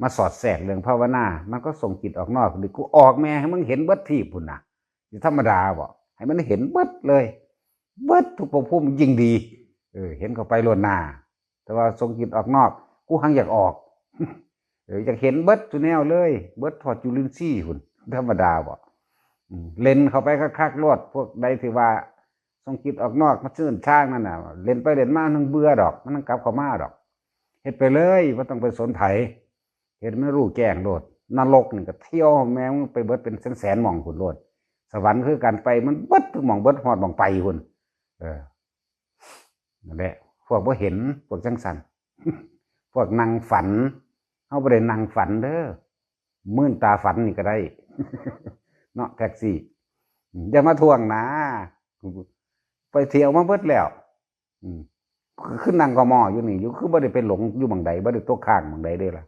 มาสอดแทรกเรื่องภาวนา มันก็ส่งจิตออกนอกดิกูออกแม่ให้มึงเห็นเบิดที่พุ่นน่ะสิธรรมดาบ่ให้มันเห็นเบิดเลย เบิดทุกภพภูมิยิ่งดี เออ เห็นเข้าไปล้วนหน้า แต่ว่าส่งจิตออกนอก กูหังอยากออกเอออยากเห็นเบิดทุแนวเลย เบิดถอดจุลินทรีย์พุ่นธรรมดาบ่เล่นเข้าไปคักๆรวดพวกใดที่ว่าส่งจิตออกนอกมาชื่นช่างนั่นน่ะ เล่นไปเล่นมามันเบื่อดอก มันต้องกลับเข้ามาดอกเฮ็ดไปเลยบ่าต้องไปสนไผ เฮ็ดไม่รู้แจ้งโลดนรกนี่ก็เที่ยวแมงไปเบิดเป็นแสนๆหม่องพุ่นโลดสวรรค์คือการไปมันเบิดทุกหม่องเบิดฮอดหม่องไปพุ่นเออนั่นแหละพวกบ่าเห็นพวกจังสันพวกนั่งฝันเฮาบ่ได้นั่งฝันเด้อมื่นตาฝันนี่ก็ได้เนาะแท็กซี่อย่ามาทวงนะไปเที่ยวมาเบิดแล้วอืมคือนั่งกมออยู่นี่อยู่คือบ่ได้ไปหลงอยู่บังใดบ่ได้ตกข้างบังใดเด้ล่ะ